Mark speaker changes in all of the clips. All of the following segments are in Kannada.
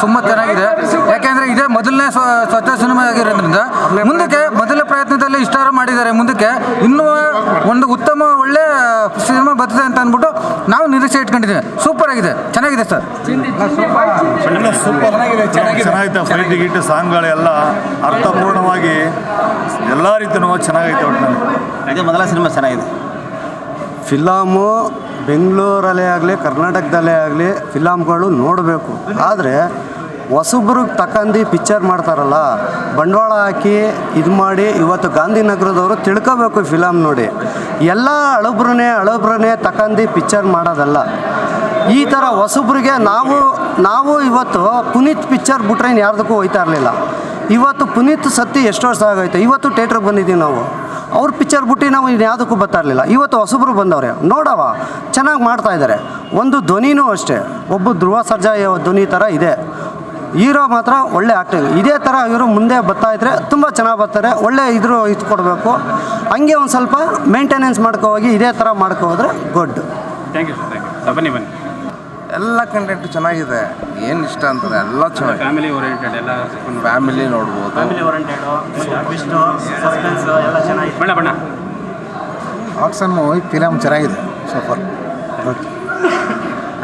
Speaker 1: ತುಂಬಾ ಚೆನ್ನಾಗಿದೆ. ಯಾಕೆಂದ್ರೆ ಇದೇ ಮೊದಲನೇ ಸ್ವ- ಸ್ವಚ್ಛ ಸಿನಿಮಾ ಆಗಿರೋದ್ರಿಂದ ಮುಂದಕ್ಕೆ ಮೊದಲ ಪ್ರಯತ್ನದಲ್ಲಿ ಇಷ್ಟಾರ ಮಾಡಿದ್ದಾರೆ. ಮುಂದಕ್ಕೆ ಇನ್ನೂ ಒಂದು ಉತ್ತಮ ಒಳ್ಳೆ ಸಿನಿಮಾ ಬರ್ತದೆ ಅಂತ ಅಂದ್ಬಿಟ್ಟು ನಾವು ನಿರೀಕ್ಷೆ ಇಟ್ಕೊಂಡಿದ್ದೇವೆ. ಸೂಪರ್ ಆಗಿದೆ. ಚೆನ್ನಾಗಿದೆ ಸರ್.
Speaker 2: ಚೆನ್ನಾಗಿದೆ. ಫೈಟ್ ಗೀಟ್ ಸಾಂಗ್ಗಳೆಲ್ಲ ಅರ್ಥಪೂರ್ಣವಾಗಿ ಎಲ್ಲ ರೀತಿಯೂ ಚೆನ್ನಾಗೈತೆ ಒಟ್ಟಿನಲ್ಲಿ
Speaker 3: ಮೊದಲ ಸಿನಿಮಾ ಚೆನ್ನಾಗಿದೆ.
Speaker 4: ಫಿಲಮು ಬೆಂಗಳೂರಲ್ಲೇ ಆಗಲಿ, ಕರ್ನಾಟಕದಲ್ಲೇ ಆಗಲಿ ಫಿಲಾಮ್ಗಳು ನೋಡಬೇಕು. ಆದರೆ ಹೊಸಬ್ರಿಗೆ ತಕ್ಕಂದು ಪಿಕ್ಚರ್ ಮಾಡ್ತಾರಲ್ಲ, ಬಂಡವಾಳ ಹಾಕಿ ಇದು ಮಾಡಿ ಇವತ್ತು ಗಾಂಧಿನಗರದವರು ತಿಳ್ಕೋಬೇಕು ಫಿಲಮ್ ನೋಡಿ. ಎಲ್ಲ ಹಳಬ್ರನ್ನೇ ಹಳಬ್ರನ್ನೇ ತಕ್ಕಂದು ಪಿಕ್ಚರ್ ಮಾಡೋದಲ್ಲ. ಈ ಥರ ಹೊಸಬ್ರಿಗೆ ನಾವು ನಾವು ಇವತ್ತು ಪುನೀತ್ ಪಿಕ್ಚರ್ ಬಿಟ್ರೆ ಇನ್ನು ಯಾರ್ದಕ್ಕೂ ಹೋಯ್ತಾ ಇರಲಿಲ್ಲ. ಇವತ್ತು ಪುನೀತ್ ಸತ್ತಿ ಎಷ್ಟು ವರ್ಷ ಆಗೈತೆ ಇವತ್ತು ಥಿಯೇಟ್ರಿಗೆ ಬಂದಿದ್ದೀವಿ ನಾವು. ಅವ್ರ ಪಿಕ್ಚರ್ ಬಿಟ್ಟು ನಾವು ಇನ್ಯಾವುದಕ್ಕೂ ಯಾವುದಕ್ಕೂ ಬರ್ತಾ ಇರಲಿಲ್ಲ. ಇವತ್ತು ಹೊಸಬ್ರು ಬಂದವ್ರೆ. ನೋಡವ ಚೆನ್ನಾಗಿ ಮಾಡ್ತಾ ಇದ್ದಾರೆ ಒಂದು ಧ್ವನಿನೂ ಅಷ್ಟೇ. ಒಬ್ಬ ಧ್ರುವ ಸರ್ಜಾ ಧ್ವನಿ ಥರ ಇದೆ. ಹೀರೋ ಮಾತ್ರ ಒಳ್ಳೆ ಆ್ಯಕ್ಟಿಂಗ್ ಇದೇ ಥರ ಇವರು ಮುಂದೆ ಬರ್ತಾಯಿದ್ರೆ ತುಂಬ ಚೆನ್ನಾಗಿ ಬರ್ತಾರೆ. ಒಳ್ಳೆ ಇದ್ರು ಇದು ಕೊಡಬೇಕು ಹಂಗೆ ಒಂದು ಸ್ವಲ್ಪ ಮೇಂಟೆನೆನ್ಸ್ ಮಾಡ್ಕೋ ಹೋಗಿ ಇದೇ ಥರ ಮಾಡ್ಕೋ ಹೋದ್ರೆ good
Speaker 5: thank you sir thank you ಬನ್ನಿ ಬನ್ನಿ.
Speaker 6: ಎಲ್ಲ ಕಂಟೆಂಟ್ ಚೆನ್ನಾಗಿದೆ. ಏನು ಇಷ್ಟ ಅಂತಂದ್ರೆ ಎಲ್ಲ ಚೆನ್ನಾಗಿ
Speaker 5: ಫ್ಯಾಮಿಲಿ ಓರಿಯೆಂಟೆಡ್ ಎಲ್ಲ
Speaker 6: ಫ್ಯಾಮಿಲಿ ನೋಡ್ಬೋದು.
Speaker 3: ಫ್ಯಾಮಿಲಿ ಓರಿಯೆಂಟೆಡ್ ಟ್ವಿಸ್ಟು ಸಸ್ಪೆನ್ಸ್ ಎಲ್ಲ ಚೆನ್ನಾಗಿದೆ.
Speaker 5: ಬಣ್ಣ ಬಣ್ಣ.
Speaker 6: ಆಕ್ಷನ್ ಮೂವಿ ಫಿಲಮ್ ಚೆನ್ನಾಗಿದೆ ಸೂಪರ್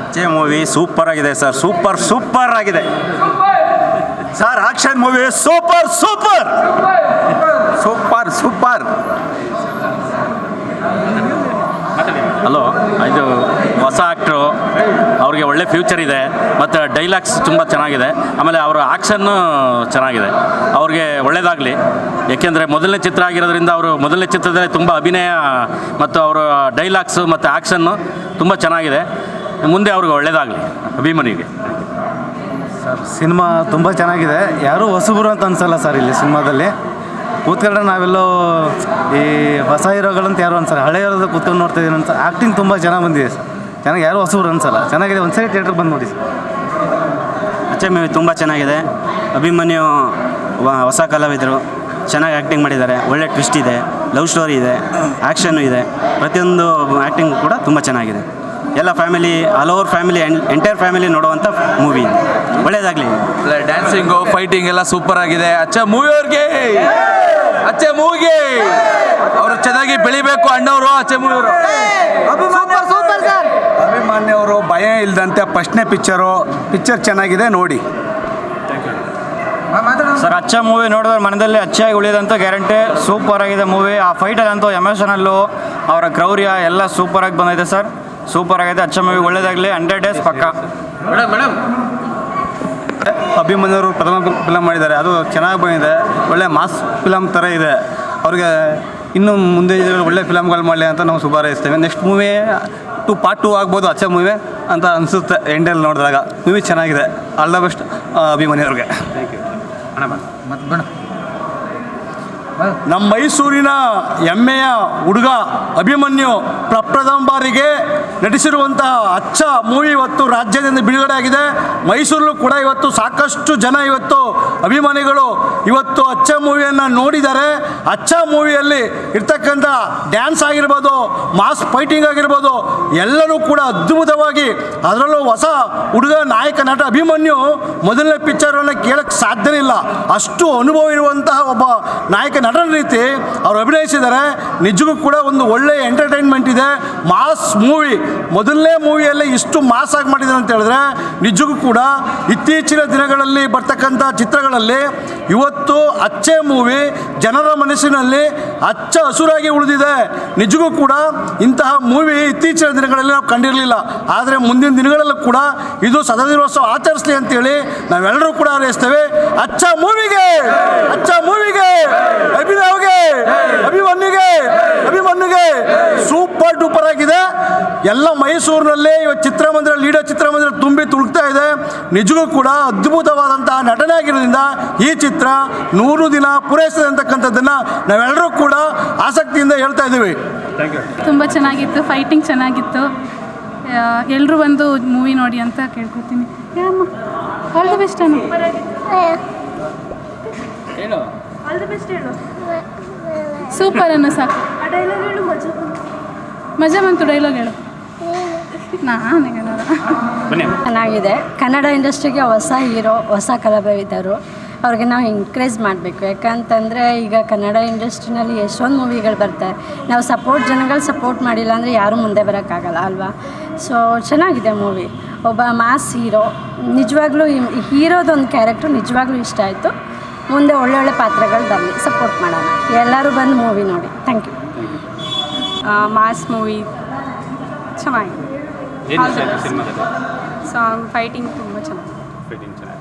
Speaker 3: ಅಚ್ಚೆ ಮೂವಿ ಸೂಪರ್ ಆಗಿದೆ ಸರ್ ಸೂಪರ್ ಸೂಪರ್ ಆಗಿದೆ.
Speaker 2: Sir action movie super super
Speaker 6: super super
Speaker 7: hello, ಇದು ಹೊಸ ಆ್ಯಕ್ಟ್ರು ಅವ್ರಿಗೆ ಒಳ್ಳೆ ಫ್ಯೂಚರ್ ಇದೆ, ಮತ್ತು ಡೈಲಾಗ್ಸ್ ತುಂಬ ಚೆನ್ನಾಗಿದೆ. ಆಮೇಲೆ ಅವರ ಆ್ಯಕ್ಷನ್ನು ಚೆನ್ನಾಗಿದೆ. ಅವ್ರಿಗೆ ಒಳ್ಳೆಯದಾಗಲಿ ಏಕೆಂದರೆ ಮೊದಲನೇ ಚಿತ್ರ ಆಗಿರೋದ್ರಿಂದ ಅವರು ಮೊದಲನೇ ಚಿತ್ರದಲ್ಲಿ ತುಂಬ ಅಭಿನಯ, ಮತ್ತು ಅವರ ಡೈಲಾಗ್ಸು ಮತ್ತು ಆ್ಯಕ್ಷನ್ನು ತುಂಬ ಚೆನ್ನಾಗಿದೆ. ಮುಂದೆ ಅವ್ರಿಗೆ ಒಳ್ಳೆಯದಾಗಲಿ ಸರ್,
Speaker 4: ಸಿನಿಮಾ ತುಂಬ ಚೆನ್ನಾಗಿದೆ. ಯಾರೂ ಹೊಸಬರು ಅಂತ ಅನಿಸಲ್ಲ ಸರ್ ಇಲ್ಲಿ ಸಿನಿಮಾದಲ್ಲಿ? ಕೂತ್ಕೊಂಡ್ರೆ ನಾವೆಲ್ಲೋ ಈ ಹೊಸ ಹೀರೋಗಳಂತ ಯಾರು ಅನ್ಸಲ್ಲ, ಹಳೆ ಇರೋದು ಕೂತ್ಕೊಂಡು ನೋಡ್ತಾ ಇದ್ದೀನಿ ಅಂತ ಆ್ಯಕ್ಟಿಂಗ್ ತುಂಬ ಚೆನ್ನಾಗಿ ಬಂದಿದೆ ಸರ್. ಚೆನ್ನಾಗಿ ಯಾರು ಹೊಸೂರು ಅನ್ಸಲ್ಲ, ಚೆನ್ನಾಗಿದೆ, ಒಂದ್ಸರಿ ಥಿಯೇಟ್ರಿಗೆ ಬಂದು ನೋಡಿ ಸರ್.
Speaker 3: ಅಚ್ಚೆ ಮೂವಿ ತುಂಬ ಚೆನ್ನಾಗಿದೆ. ಅಭಿಮನ್ಯು ಹೊಸ ಕಲಾವಿದರು, ಚೆನ್ನಾಗಿ ಆ್ಯಕ್ಟಿಂಗ್ ಮಾಡಿದ್ದಾರೆ. ಒಳ್ಳೆ ಟ್ವಿಸ್ಟ್ ಇದೆ ಲವ್ ಸ್ಟೋರಿ ಇದೆ ಆ್ಯಕ್ಷನ್ನು ಇದೆ. ಪ್ರತಿಯೊಂದು ಆ್ಯಕ್ಟಿಂಗ್ ಕೂಡ ತುಂಬ ಚೆನ್ನಾಗಿದೆ. ಎಲ್ಲ family all over family entire family ನೋಡುವಂಥ ಮೂವಿ ಒಳ್ಳೇದಾಗ್ಲಿ.
Speaker 6: ಡ್ಯಾನ್ಸಿಂಗು ಫೈಟಿಂಗ್ ಎಲ್ಲ ಸೂಪರ್ ಆಗಿದೆ. ಅಚ್ಚ ಮೂವಿ ಅವ್ರಿಗೆ ಅಚ್ಚೆ ಮೂವಿಗೆ! ಅವರು ಚೆನ್ನಾಗಿ ಬೆಳಿಬೇಕು ಅಣ್ಣವರು ಅಚ್ಚೆ ಮೂವಿ ಅವರು
Speaker 4: ಅಭಿಮಾನ್ಯವರು ಭಯ ಇಲ್ಲದಂತೆ ಫಸ್ಟ್ನೇ ಪಿಕ್ಚರು ಪಿಕ್ಚರ್ ಚೆನ್ನಾಗಿದೆ ನೋಡಿ.
Speaker 8: ಸರ್ ಅಚ್ಚ ಮೂವಿ ನೋಡಿದ್ರೆ ಮನದಲ್ಲಿ ಅಚ್ಚಾಗಿ ಉಳಿಯದಂತ ಗ್ಯಾರಂಟಿ ಸೂಪರ್ ಆಗಿದೆ ಮೂವಿ ಆ ಫೈಟಲ್ಲಂತೂ ಎಮೋಷನಲ್ಲು ಅವರ ಕ್ರೌರ್ಯ ಎಲ್ಲ ಸೂಪರಾಗಿ ಬಂದಿದೆ ಸರ್ ಸೂಪರ್ ಆಗೈತೆ ಅಚ್ಚ ಮೂವಿ ಒಳ್ಳೇದಾಗಲಿ ಹಂಡ್ರೆಡ್ ಡೇಸ್ ಪಕ್ಕ.
Speaker 5: ಮೇಡಮ್ ಮೇಡಮ್
Speaker 4: ಅಭಿಮನ್ಯವರು ಪ್ರಥಮ ಫಿಲಮ್ ಮಾಡಿದ್ದಾರೆ. ಅದು ಚೆನ್ನಾಗಿ ಬಂದಿದೆ. ಒಳ್ಳೆ ಮಾಸ್ ಫಿಲಮ್ ಥರ ಇದೆ. ಅವ್ರಿಗೆ ಇನ್ನು ಮುಂದೆ ಒಳ್ಳೆ ಫಿಲಮ್ಗಳು ಮಾಡಲಿ ಅಂತ ನಾವು ಶುಭಾರೈಸ್ತೇವೆ next movie two part two ಆಗ್ಬೋದು ಅಚ್ಚ ಮೂವಿ ಅಂತ ಅನಿಸುತ್ತೆ ಎಂಡಲ್ಲಿ ನೋಡಿದಾಗ. ಮೂವಿ ಚೆನ್ನಾಗಿದೆ. ಆಲ್ ದ ಬೆಸ್ಟ್ ಅಭಿಮನ್ಯವ್ರಿಗೆ
Speaker 1: ಮತ್ತೆ ಬೇಡ
Speaker 2: ನಮ್ಮ ಮೈಸೂರಿನ ಹೆಮ್ಮೆಯ ಹುಡುಗ ಅಭಿಮನ್ಯು ಪ್ರಪ್ರಥಮ ಬಾರಿಗೆ ನಟಿಸಿರುವಂತಹ ಅಚ್ಚ ಮೂವಿ ಇವತ್ತು ರಾಜ್ಯದಿಂದ ಬಿಡುಗಡೆ ಆಗಿದೆ. ಮೈಸೂರಲ್ಲೂ ಕೂಡ ಇವತ್ತು ಸಾಕಷ್ಟು ಜನ ಇವತ್ತು ಅಭಿಮಾನಿಗಳು ಇವತ್ತು ಅಚ್ಚ ಮೂವಿಯನ್ನು ನೋಡಿದ್ದಾರೆ. ಅಚ್ಚ ಮೂವಿಯಲ್ಲಿ ಇರ್ತಕ್ಕಂಥ ಡ್ಯಾನ್ಸ್ ಆಗಿರ್ಬೋದು, ಮಾಸ್ ಫೈಟಿಂಗ್ ಆಗಿರ್ಬೋದು, ಎಲ್ಲರೂ ಕೂಡ ಅದ್ಭುತವಾಗಿ ಅದರಲ್ಲೂ ಹೊಸ ಹುಡುಗ, ನಾಯಕ, ನಟ ಅಭಿಮನ್ಯು ಮೊದಲನೇ ಪಿಕ್ಚರನ್ನು ಕೇಳಕ್ಕೆ ಸಾಧ್ಯ ಇಲ್ಲ. ಅಷ್ಟು ಅನುಭವ ಇರುವಂತಹ ಒಬ್ಬ ನಾಯಕ ನಟನ ರೀತಿ ಅವರು ಅಭಿನಯಿಸಿದ್ದಾರೆ. ನಿಜಕ್ಕೂ ಕೂಡ ಒಂದು ಒಳ್ಳೆಯ ಎಂಟರ್ಟೈನ್ಮೆಂಟ್ ಇದೆ. ಮಾಸ್ ಮೂವಿ, ಮೊದಲನೇ ಮೂವಿಯಲ್ಲೇ ಇಷ್ಟು ಮಾಸ್ ಆಗಿ ಮಾಡಿದ್ದಾರೆ ಅಂತ ಹೇಳಿದ್ರೆ, ನಿಜಕ್ಕೂ ಕೂಡ ಇತ್ತೀಚಿನ ದಿನಗಳಲ್ಲಿ ಬರ್ತಕ್ಕಂಥ ಚಿತ್ರಗಳಲ್ಲಿ ಇವತ್ತು ಅಚ್ಚೆ ಮೂವಿ, ಜನರ ಮನಸ್ಸಿನಲ್ಲಿ ಅಚ್ಚ ಹಸುರಾಗಿ ಉಳಿದಿದೆ. ನಿಜಕ್ಕೂ ಕೂಡ ಇಂತಹ ಮೂವಿ ಇತ್ತೀಚಿನ ದಿನಗಳಲ್ಲಿ ನಾವು ಕಂಡಿರಲಿಲ್ಲ. ಆದರೆ ಮುಂದಿನ ದಿನಗಳಲ್ಲೂ ಕೂಡ ಇದು ಸದದಿನೋತ್ಸವ ಆಚರಿಸಲಿ ಅಂತೇಳಿ ನಾವೆಲ್ಲರೂ ಕೂಡ ಹಾರೈಸ್ತೇವೆ. ಅಚ್ಚ ಮೂವಿಗೆ ಅಚ್ಚ ಮೂವಿಗೆ! ಎಲ್ಲ ಮೈಸೂರಿನಲ್ಲೇ ಇವತ್ತು ಚಿತ್ರಮಂದಿರ ಲೀಡೋ ಚಿತ್ರಮಂದಿರ ತುಂಬಿ ತುಳುಕ್ತಾ ಇದೆ. ನಿಜಕ್ಕೂ ಕೂಡ ಅದ್ಭುತವಾದಂತಹ ನಟನೆ ಆಗಿರೋದ್ರಿಂದ ಈ ಚಿತ್ರ ನೂರು ದಿನ ಪೂರೈಸಿದೆ ಅಂತಕ್ಕಂಥದ್ದನ್ನು ನಾವೆಲ್ಲರೂ ಕೂಡ ಆಸಕ್ತಿಯಿಂದ ಹೇಳ್ತಾ ಇದ್ದೀವಿ.
Speaker 9: ತುಂಬ ಚೆನ್ನಾಗಿತ್ತು ಫೈಟಿಂಗ್ ಚೆನ್ನಾಗಿತ್ತು. ಎಲ್ಲರೂ ಬಂದು ಮೂವಿ ನೋಡಿ ಅಂತ ಕೇಳ್ಕೊತೀನಿ ಆಲ್ ದಿ ಬೆಸ್ಟ್ ಅನ್ನು
Speaker 5: ಹೇಳು
Speaker 9: ಆಲ್ ದ ಬೆಸ್ಟ್ ಹೇಳು. ಸೂಪರ್ ಅನ್ನೋ ಸಾಕು. ಮಜಾ ಬಂತು. ಡೈಲಾಗ್ ಹೇಳು. ನಾನು
Speaker 10: ಚೆನ್ನಾಗಿದೆ. ಕನ್ನಡ ಇಂಡಸ್ಟ್ರಿಗೆ ಹೊಸ ಹೀರೋ ಹೊಸ ಕಲಾವಿದರು. ಅವ್ರಿಗೆ ನಾವು ಎಂಕರೇಜ್ ಮಾಡಬೇಕು. ಯಾಕಂತಂದರೆ ಈಗ ಕನ್ನಡ ಇಂಡಸ್ಟ್ರಿನಲ್ಲಿ ಎಷ್ಟೊಂದು ಮೂವಿಗಳು ಬರ್ತಾರೆ ನಾವು ಸಪೋರ್ಟ್ ಜನಗಳು ಸಪೋರ್ಟ್ ಮಾಡಿಲ್ಲ ಅಂದರೆ ಯಾರೂ ಮುಂದೆ ಬರೋಕ್ಕಾಗಲ್ಲ ಅಲ್ವಾ? ಸೊ ಚೆನ್ನಾಗಿದೆ ಮೂವಿ. ಒಬ್ಬ ಮಾಸ್ ಹೀರೋ ನಿಜವಾಗ್ಲೂ ಈ ಹೀರೋದೊಂದು ಕ್ಯಾರೆಕ್ಟ್ರು ನಿಜವಾಗ್ಲೂ ಇಷ್ಟ ಆಯಿತು. ಮುಂದೆ ಒಳ್ಳೊಳ್ಳೆ ಪಾತ್ರಗಳು ಬರಲಿ ಸಪೋರ್ಟ್ ಮಾಡೋಣ. ಎಲ್ಲರೂ ಬಂದು ಮೂವಿ ನೋಡಿ. ಥ್ಯಾಂಕ್ ಯು
Speaker 9: ಮಾಸ್ ಮೂವಿ ಚೆನ್ನಾಗಿದೆ.
Speaker 5: ಏನು ಇಷ್ಟ ಆಯ್ತು ಸಿನಿಮಾದಲ್ಲಿ?
Speaker 9: ಸಾಂಗ್ ಫೈಟಿಂಗ್ ತುಂಬ ಚೆನ್ನಾಗಿದೆ
Speaker 5: ಫೈಟಿಂಗ್ ಚೆನ್ನಾಗಿ.